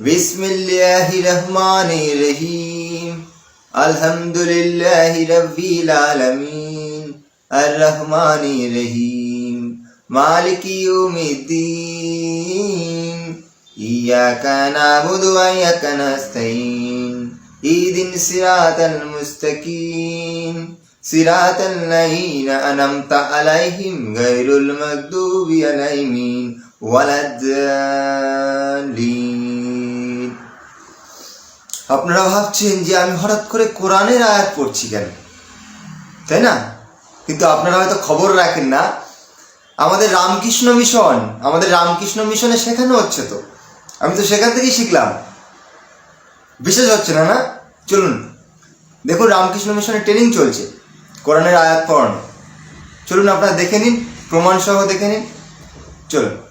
بسم الله الرحمن الرحيم الحمد لله رب العالمين الرحمن الرحيم مالك يوم الدين إياك نعبد وإياك نستعين اهدنا الصراط المستقيم صراط الذين أنعمت عليهم غير المغضوب عليهم ولا الضالين আপনারা ভাবছেন যে আমি হঠাৎ করে কোরআনের আয়াত পড়ছি কেন? তাই না? কিন্তু আপনারা হয়তো খবর রাখেন না। আমাদের রামকৃষ্ণ মিশন, আমাদের রামকৃষ্ণ মিশনে শেখানো হচ্ছে তো। আমি তো সেখান থেকেই শিখলাম। বিশেষ হচ্ছে না না? চলুন। দেখুন, রামকৃষ্ণ মিশনের ট্রেনিং চলছে। কোরআনের আয়াত পড়ানো। চলুন, আপনারা দেখে নিন প্রমাণ সহ দেখে নিন। চলুন।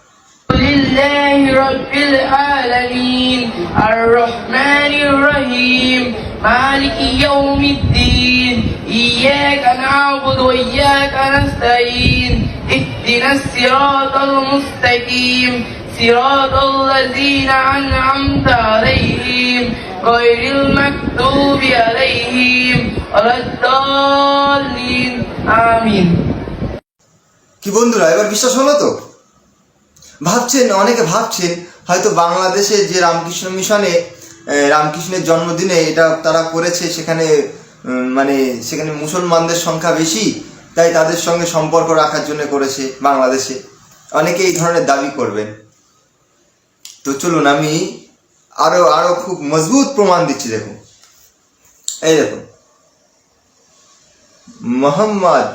لله رب العالمين الرحمن الرحيم مالك يوم الدين إياك نعبد وإياك نستعين اهدنا الصراط المستقيم صراط الذين أنعمت عليهم غير المكتوب عليهم ولا الضالين آمين কি বন্ধুরা এবার বিশ্বাস হলো তো ভাবছেন, অনেকে ভাবছেন, হয়তো বাংলাদেশে যে রামকৃষ্ণ মিশনে রামকৃষ্ণের জন্মদিনে এটা তারা করেছে, সেখানে মানে সেখানে মুসলমানদের সংখ্যা বেশি, তাই তাদের সঙ্গে সম্পর্ক রাখার জন্য করেছে বাংলাদেশে। অনেকে এই ধরনের দাবি করবেন। তো চলুন, আমি আরও আরও খুব মজবুত প্রমাণ দিচ্ছি, দেখুন। এই দেখুন। মোহাম্মদ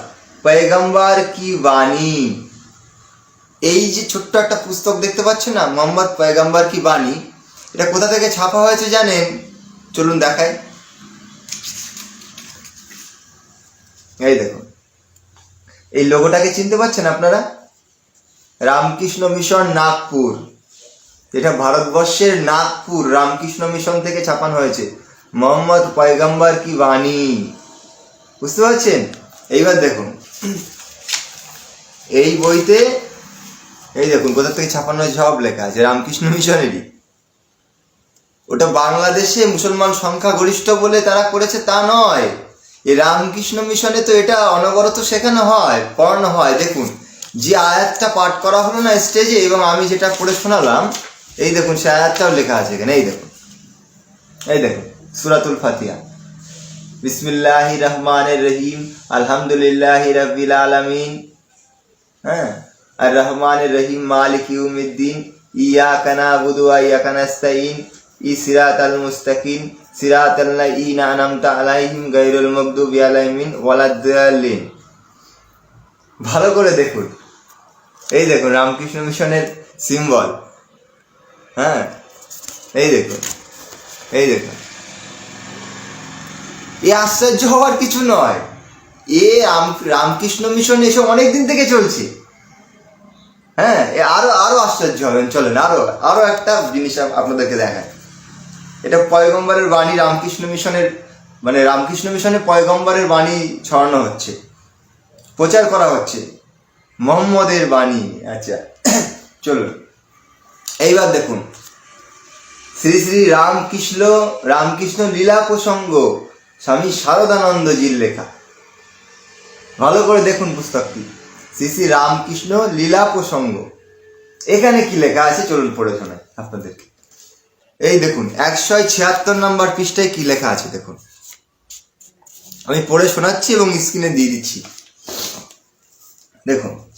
পয়গম্বর কি বাণী? এই যে ছোট্ট একটা পুস্তক দেখতে পাচ্ছেন না? মোহাম্মদ পয়গম্বর কি বাণী? এটা কোথা থেকে ছাপা হয়েছে জানেন? চলুন দেখাই। এই দেখুন। এই লোগোটাকে চিনতে পারছেন আপনারা? রামকৃষ্ণ মিশন, নাগপুর। এটা ভারতবর্ষের নাগপুর, রামকৃষ্ণ মিশন থেকে ছাপানো হয়েছে। মোহাম্মদ পয়গম্বর কি বাণী? বুঝতে পারছেন? এইবার দেখুন। এই বইতে এই দেখুন, কোথা থেকে ছাপানো হয়েছে সব লেখা আছে, রামকৃষ্ণ মিশনেরই। ওটা বাংলাদেশে মুসলমান সংখ্যা গরিষ্ঠ বলে তারা করেছে তা নয়। এই রামকৃষ্ণ মিশনে তো এটা অনবরত শেখানো হয়, পড়ানো হয়। দেখুন, যে আয়াতটা পাঠ করা হলো না স্টেজে, এবং আমি যেটা পড়ে শোনালাম, এই দেখুন, সে আয়াতটাও লেখা আছে এখানে, এই দেখুন। এই দেখুন, সুরাতুল ফাতিয়া বিসমিল্লাহ রহমানের রহিম, আলহামদুলিল্লাহ রবিল আলমিন। হ্যাঁ? আর রহমান রহিম মালিক ইউমিদ্দিন ইয়া কানা বুদুয়া ইয়া কানাস্তাইন ই সিরাত আল মুস্তাকিম সিরাত আল্লাহ ই না আনামতা আলাইহিম গাইরুল মকদুবি আলাইমিন ভালো করে দেখুন। এই দেখুন, রামকৃষ্ণ মিশনের সিম্বল হ্যাঁ? এই দেখুন এই দেখুন। এ আশ্চর্য হওয়ার কিছু নয়। এ রাম- রামকৃষ্ণ মিশন এসব অনেক দিন থেকে চলছে। হ্যাঁ আরও আরও আশ্চর্য হবেন চলেন, আরও আরও একটা জিনিস আপনাদেরকে দেখায় এটা পয়গম্বরের বাণী রামকৃষ্ণ মিশনের মানে রামকৃষ্ণ মিশনে পয়গম্বরের বাণী ছড়ানো হচ্ছে। প্রচার করা হচ্ছে। মোহাম্মদের বাণী আচ্ছা। চলুন। এইবার দেখুন। শ্রী শ্রী রামকৃষ্ণ রামকৃষ্ণ লীলা প্রসঙ্গ, স্বামী শারদানন্দজির লেখা। ভালো করে দেখুন পুস্তকটি। শ্রী শ্রী রামকৃষ্ণ লীলা প্রসঙ্গ। এখানে কি লেখা আছে? চলুন পড়ে শোনাই আপনাদেরকে। এই দেখুন একশো ছিয়াত্তর নম্বর পৃষ্ঠায় কি লেখা আছে? দেখুন। আমি পড়ে শোনাচ্ছি এবং স্ক্রিনে দিয়ে দিচ্ছি। দেখুন।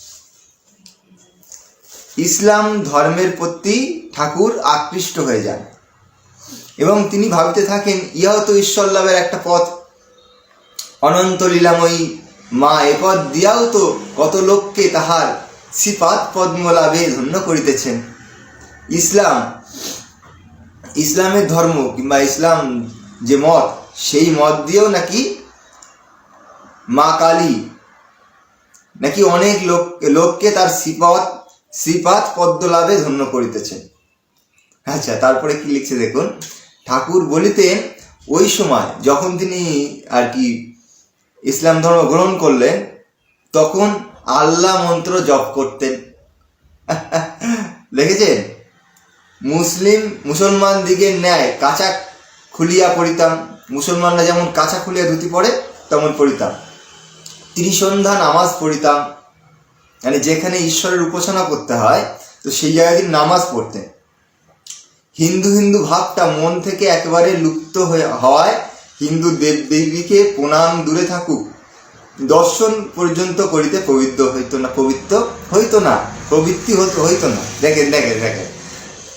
ইসলাম ধর্মের প্রতি ঠাকুর আকৃষ্ট হয়ে যান এবং তিনি ভাবতে থাকেন ইহাও তো ঈশ্বর লাভের একটা পথ। অনন্ত লীলাময়ী মা এ পথ দিয়াও তো কত লোককে তাহার শ্রীপাদ পদ্ম লাভে ধন্য করিতেছেন। ইসলাম, ইসলামের ধর্ম কিংবা ইসলাম যে মত, সেই মত দিয়েও নাকি মা কালী নাকি অনেক লোক, লোককে তার শ্রীপদ শ্রীপাদ পদ্ম লাভে ধন্য করিতেছেন। আচ্ছা তারপরে কি লিখছে দেখুন? ঠাকুর বলিতেন, ওই সময় যখন তিনি আর কি ইসলাম ধর্ম গ্রহণ করলেন তখন আল্লাহ মন্ত্র জপ করতেন। দেখেছেন? মুসলিম মুসলমান দিগের ন্যায় কাঁচা খুলিয়া পড়িতাম। মুসলমানরা যেমন কাঁচা খুলিয়া ধুতি পড়ে তেমন পড়িতাম। ত্রিসন্ধ্যা নামাজ পড়িতাম। মানে যেখানে ঈশ্বরের উপাসনা করতে হয়, তো সেই জায়গায় নামাজ পড়তেন। হিন্দু হিন্দু ভাবটা মন থেকে একেবারে লুপ্ত হয়ে হওয়ায় হিন্দু দেব দেবীকে প্রণাম দূরে থাকুক। দর্শন পর্যন্ত করিতে পবিত্র হইতো না, পবিত্র হইতো না, প্রবৃত্তি হইতো না। দেখেন দেখেন দেখেন।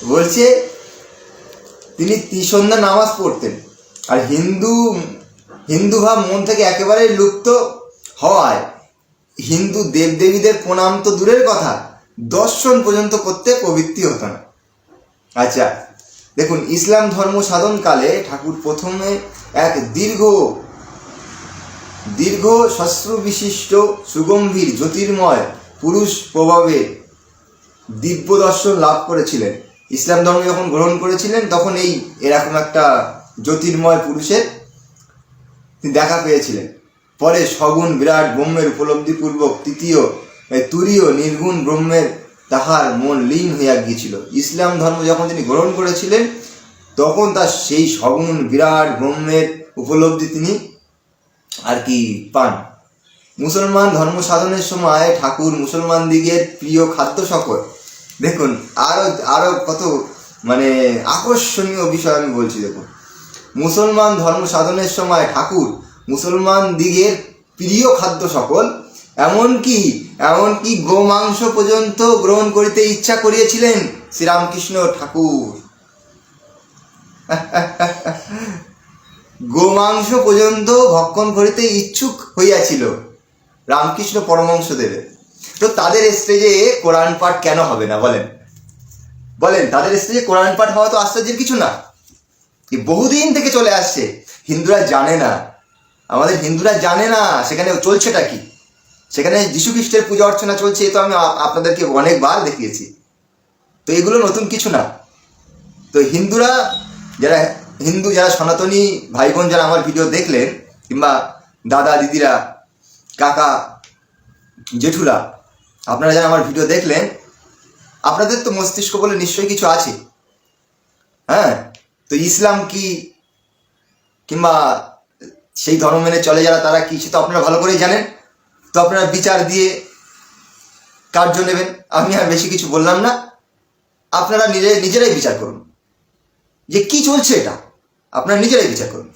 বলছে, তিনি ত্রিসন্ধ্যা নামাজ পড়তেন। আর হিন্দু হিন্দু ভাব মন থেকে একেবারে লুপ্ত হওয়ায় হিন্দু দেবদেবীদের প্রণাম তো দূরের কথা, দর্শন পর্যন্ত করতে প্রবৃত্তি হতো না। আচ্ছা দেখুন, ইসলাম ধর্ম সাধনকালে ঠাকুর প্রথমে এক দীর্ঘ দীর্ঘ শস্ত্র বিশিষ্ট সুগম্ভীর জ্যোতির্ময় পুরুষ প্রভাবে দিব্য দর্শন লাভ করেছিলেন। ইসলাম ধর্ম যখন গ্রহণ করেছিলেন, তখন এই এরকম একটা জ্যোতির্ময় পুরুষের তিনি দেখা পেয়েছিলেন। পরে সগুণ, বিরাট ব্রহ্মের উপলব্ধিপূর্বক তৃতীয় তুরীয়, নির্গুণ ব্রহ্মের তাহার মন লীন হইয়া গিয়েছিল। ইসলাম ধর্ম যখন তিনি গ্রহণ করেছিলেন, তখন তার সেই সগুণ বিরাট ব্রহ্মের উপলব্ধি তিনি আর কি পান। মুসলমান ধর্ম সাধনের সময় ঠাকুর মুসলমান দিগের প্রিয় খাদ্য সকল। দেখুন, আরও আরও কত মানে আকর্ষণীয় বিষয় আমি বলছি, দেখুন। মুসলমান ধর্ম সাধনের সময় ঠাকুর মুসলমান দিগের প্রিয় খাদ্য সকল এমনকি এমনকি গোমাংস পর্যন্ত গ্রহণ করিতে ইচ্ছা করিয়েছিলেন শ্রীরামকৃষ্ণ ঠাকুর। গোমাংস পর্যন্ত ভক্ষণ করিতে ইচ্ছুক হইয়াছিল রামকৃষ্ণ পরমংশদেবের তো তাদের স্টেজে কোরআন পাঠ কেন হবে না বলেন? বলেন, তাদের স্টেজে কোরআন পাঠ হওয়া তো আশ্চর্যের কিছু না। বহুদিন থেকে চলে আসছে। হিন্দুরা জানে না। আমাদের হিন্দুরা জানে না, সেখানে চলছেটা কি? সেখানে যীশু খ্রিস্টের পূজা অর্চনা চলছে, এ তো আমি আপনাদেরকে অনেকবার দেখিয়েছি। তো এগুলো নতুন কিছু না। তো হিন্দুরা যারা, হিন্দু যারা সনাতনী ভাই বোন যারা আমার ভিডিও দেখলেন, কিংবা দাদা, দিদিরা, কাকা, জেঠুরা, আপনারা যারা আমার ভিডিও দেখলেন, আপনাদের তো মস্তিষ্ক বলে নিশ্চয়ই কিছু আছে। হ্যাঁ? তো ইসলাম কি, কিংবা সেই ধর্ম মেনে চলে যারা তারা কি, সে তো আপনারা ভালো করেই জানেন। তো আপনারা বিচার দিয়ে কার্য নেবেন। আমি আর বেশি কিছু বললাম না। আপনারা নিজে নিজেরাই বিচার করুন। যে কি চলছে এটা, আপনারা নিজেরাই বিচার করুন।